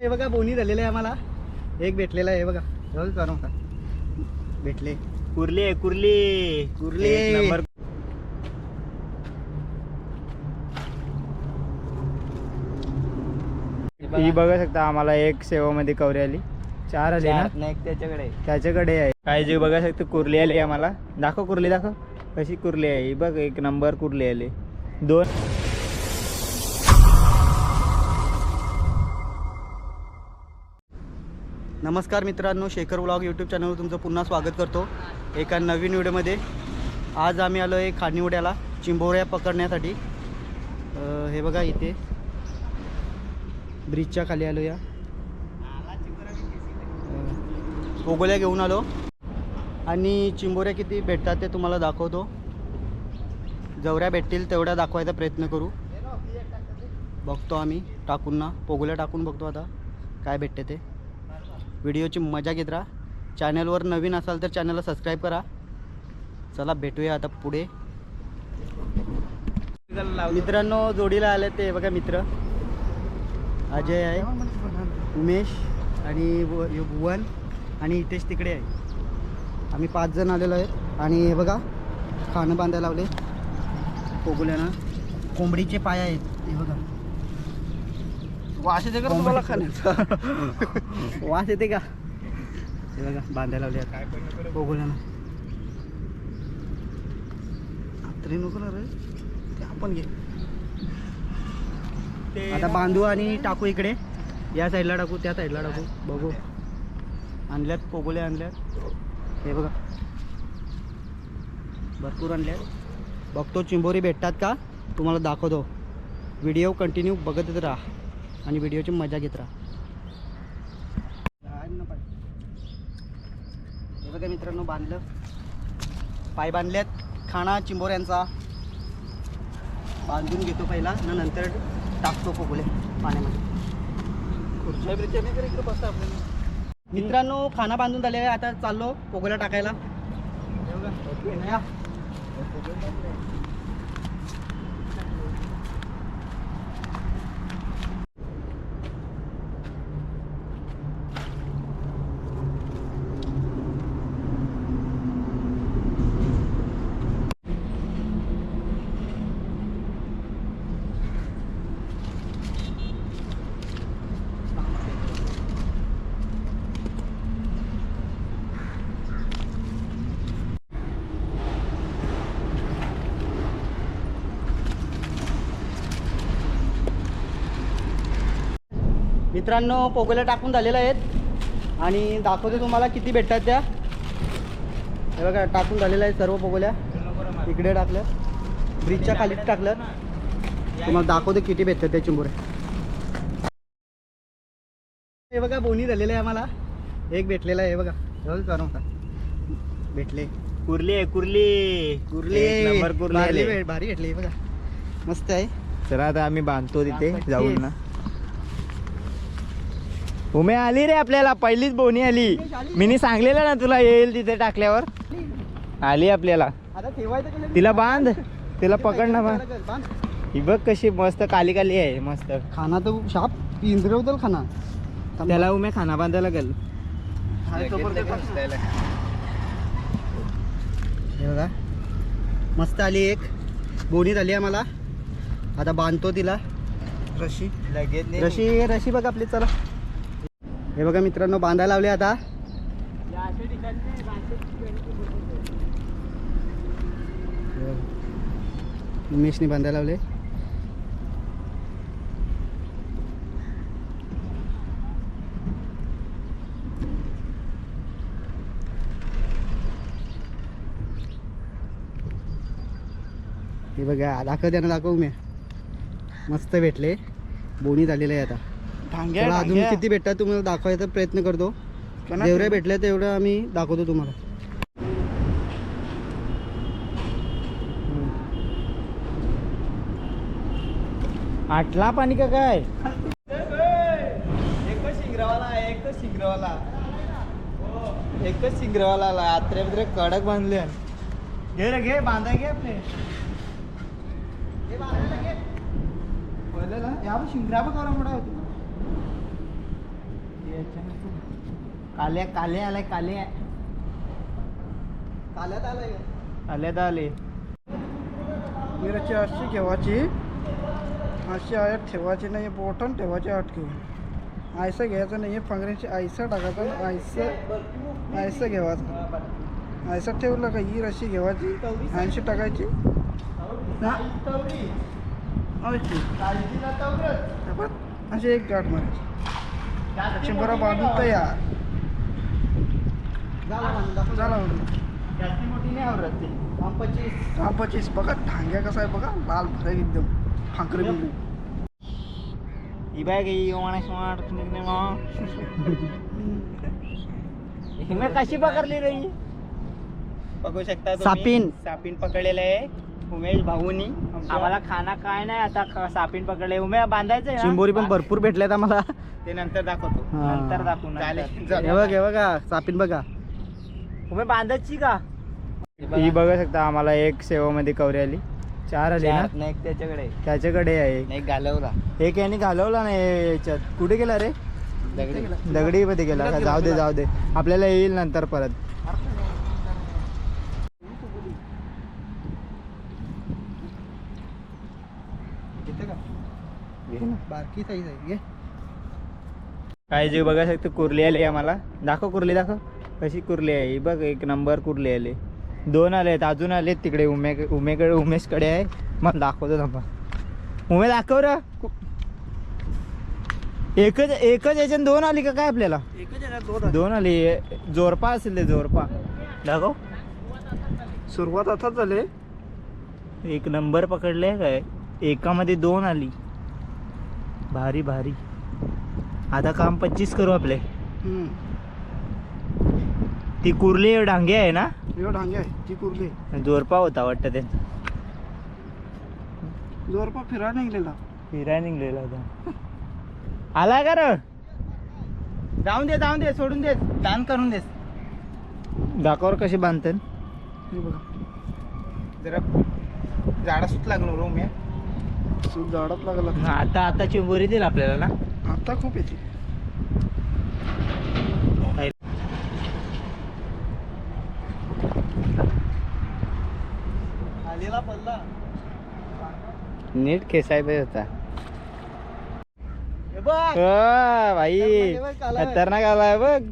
हे बघा बोनी झालेलं आहे आम्हाला. एक भेटलेला आहे बघा. बघा करून का भेटले. कुर्ली आहे कुर्ली. कुर्ली. एक नंबर. ही बघू. शकता आम्हाला एक सेवामध्ये कवरी आली. चार आली ना? नाही त्याच्याकडे त्याच्याकडे आहे. काय जे बघा शकता कुर्ली आली आम्हाला. दाखव कुर्ली दाखव. कशी कुर्ली आहे? ही बघ एक नंबर कुर्ली आली. दोन नमस्कार मित्रांनो शेखर ब्लॉग यूट्यूब चॅनलवर तुमचं पुन्हा स्वागत करतो. एका नवीन व्हिडिओमध्ये आज आम्ही आलो आहे खानिवड्याला चिंबोऱ्या पकडण्यासाठी. हे बघा इथे. ब्रिजच्या खाली आलो या पोगोल्या घेऊन आलो. आणि चिंबोऱ्या किती भेटतात ते तुम्हाला दाखवतो. जवऱ्या भेटतील तेवढ्या दाखवायचा प्रयत्न करू. बघतो आम्ही टाकून ना पोगोल्या टाकून बघतो आता. काय भेटते ते. व्हिडिओची मजा घेत राहा. चॅनलवर नवीन असाल तर चॅनलला सबस्क्राईब करा. चला भेटूया आता पुढे. मित्रांनो जोडीला आले ते बघा मित्र. अजय आहे उमेश आणि भुवन आणि हितेश तिकडे आहे. आम्ही पाच जण आलेलो आहेत. आणि हे बघा खाणं बांधायला लावले. पोगुल्यानं कोंबडीचे पाय आहेत हे बघा. वास येते का तुम्हाला खाण्याचा? वास येते का? हे बघा बांधायला लावले तरी नको ना रे. ते आपण घे. आता बांधू आणि टाकू इकडे. या साईडला टाकू त्या साईडला टाकू. बघू. आणल्यात पोगोले आणल्यात. हे बघा. भरपूर आणल्यात. बघतो चिंबोरी भेटतात का? तुम्हाला दाखवतो. व्हिडिओ कंटिन्यू बघतच राहा. आणि व्हिडिओची मजा घेत राहा. हे बघा मित्रांनो बांधलं. पाय बांधल्यात खाणा चिंबोऱ्यांचा बांधून घेतो पहिला न नंतर टाकतो पोगोले पाण्यामध्ये. मित्रांनो खाना बांधून झाले आता चाललो पोगोला टाकायला. मित्रांनो पोगोल्या टाकून झालेल्या आहेत. आणि दाखवतो तुम्हाला किती भेटतात त्या. हे बघा टाकून झालेल्या आहेत सर्व पोगोल्या इकडे टाकल्या ब्रिजच्या खालीच टाकलं. तुम्हाला दाखवतो किती भेटतात त्या चिंबोऱ्या. हे बघा बोनी झालेलं आहे आम्हाला. एक भेटलेला आहे बघा. करून का भेटले. कुर्ली आहे कुर्ली. कुर्ली. नंबर कुर्ली भारी भेटली बघा. मस्त आहे. चला आता आम्ही बांधतो तिथे. जाऊन ना. उमे आली रे आपल्याला पहिलीच बोनी आली. मी सांगलेलं ना तुला येईल तिथे टाकल्यावर. आली आपल्याला? तिला बांध. तिला पकड ना बांध बांध. ही बघ कशी मस्त काली काली आहे मस्त. खाना तर शाप पिंजरवतल खाना. त्याला उमे खाना बांधायला लागेल. हे बघा. मस्त आली एक. बोनी झाली आहे मला आता बांधतो तिला. रशी. लगेच रशी रशी बघा आपली चला. हे बघा मित्रांनो बांधायला लावले आता. उमेशने बांधायला लावले. हे बघा दाखव त्यानं दाखव मी. मस्त भेटले. बोनी झालेलं आहे आता. अजून किती भेटतात तुम्हाला दाखवायचा प्रयत्न करतो. जेवढ्या भेटल्या तेवढ्या आम्ही दाखवतो तुम्हाला. आटला पाणी का काय? एकच शिंगरावाला एकच शिंगरावाला. एकच शिंगरावाला आला. आत्रे बित्रे कडक बांधले. घे रे घे बांधा घे आपले. शिंगरा बघा मोठा. होतो काले काले आलाय काले काल्यात आलाय. काल्यात आले. मिरची अशी घेवायची अशी आयात ठेवायची नाही बोटन ठेवायची आठ घेऊन आयसं घ्यायचं नाही फांगऱ्याची आयसं टाकायचं आयसं आयसं घ्यायचं आयसं ठेवलं का ही रशी घेवायची ऐंशी टाकायची. हा, अशी एक गाठ मारायची चिंबरा बांधून तयार. झाला म्हणून हा पच्चीस बघा ढांग्या कसा आहे बघा. लाल भरक एकदम. फांकरे बिंदू. ही बॅग ही ओमाने स्मार्ट हिमे कशी पकडली रे? बघू शकता तुम्ही. सापीन. सापीन पकडलेलं आहे उमेश भाऊनी. आम्हाला खाना काय नाही आता सापीन पकडले उमे बांधायचं चिंबोरी पण भरपूर भेटल्यात आम्हाला. ते नंतर दाखवतो. हा. नंतर दाखवू हे चालेल बघ हे बघा सापीन बघा. उमे बांधायची का? ही बघू. शकता आम्हाला एक सेवामध्ये कवरी आली. चार आली ना? नाही त्याच्याकडे. त्याच्याकडे आहे नाही घालवला. एक याने घालवला नाही याच्यात. कुठे गेला रे? दगडी. दगडी मध्ये गेला. का जाऊ दे जाऊ दे. आपल्याला येईल नंतर परत घेते का बारकी साईज आहे. घे काय जे बघा शकतो कुर्ली आली आम्हाला. दाखव कुर्ली दाखव. कशी कुर्ली आहे. बघ एक नंबर कुर्ली आली. दोन आलेत अजून आलेत तिकडे. उमे उमेकडे उमेशकडे आहे. मग दाखवतो थांबा. उमे दाखव र. एकच एकच याच्यात दोन आली का काय आपल्याला? दोन आली. जोरपा असेल ते जोरपा. दाखव. सुरुवात आता झाले. एक नंबर पकडले काय? एकामध्ये दोन आली. भारी भारी. आता काम पच्चीस करू आपले. ती कुर्ली डांगे आहे ना? एवढं ढांगे आहे ती कुर्ली. जोरपा होता वाटतं त्यांचा जोरपा फिरायला निघलेला. फिराय निघलेला होता. आला का र? जाऊन दे जाऊन दे सोडून दे. दान करून दे. दाखवर कशी बांधतात बघा. जरा झाडा सुट लागलो रूम सूट झाडात लागला आता. आता चिंबोरी देईल आपल्याला ना? आता खूप येते. आलेला पडला नीट खेसाय पाहिजे होता. हे बघ. अ, भाई खतरनाक आलाय बघ.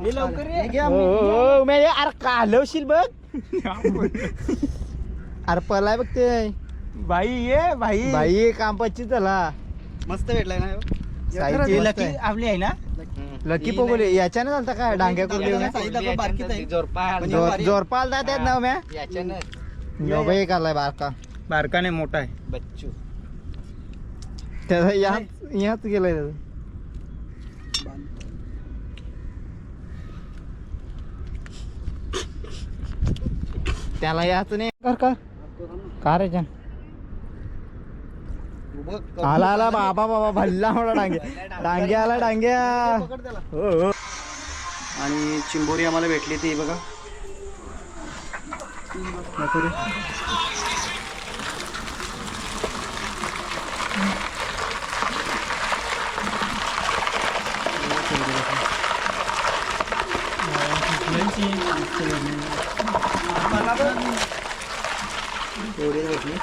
हे लवकर ये. हो. हो, उमे, अरे कालवशील बघ. अरे पलाय बघ ते. बाई ये बाई भाई काम पच्चीस झाला. मस्त भेटलाय ना ह्यो. ही मस्त लकी आहे. आपली आहे ना? लकी पोगोली. नाही. याच्यानं झालता काय? डांग्या कुर्ली डांग्याला साईज दाखव, बारकीच आहे. म्हणजे जोर भारी. जोर पालता त्यात ना म्या? यो बाई एक आलाय बारका. बारका नाही मोठा आहे. बच्चू. त्याचा याच याच गेलाय त्याचा. त्याला याच नाही. कर कर. का रे जान? आला आला बाबा बाबा भल्ला मोठा डांग्या डांग्या आला डांग्या. हो आणि चिंबोरी आम्हाला भेटली ती बघा. भेटली.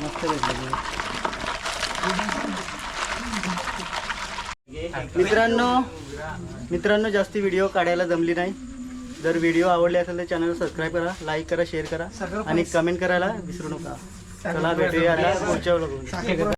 मस्त भेटली मित्रांनो मित्रांनो जास्ती व्हिडिओ काढायला जमली नाही जर व्हिडिओ आवडले असेल तर चॅनल सबस्क्राईब करा लाईक करा शेअर करा आणि कमेंट करायला विसरू नका चला भेटूया पुढच्या.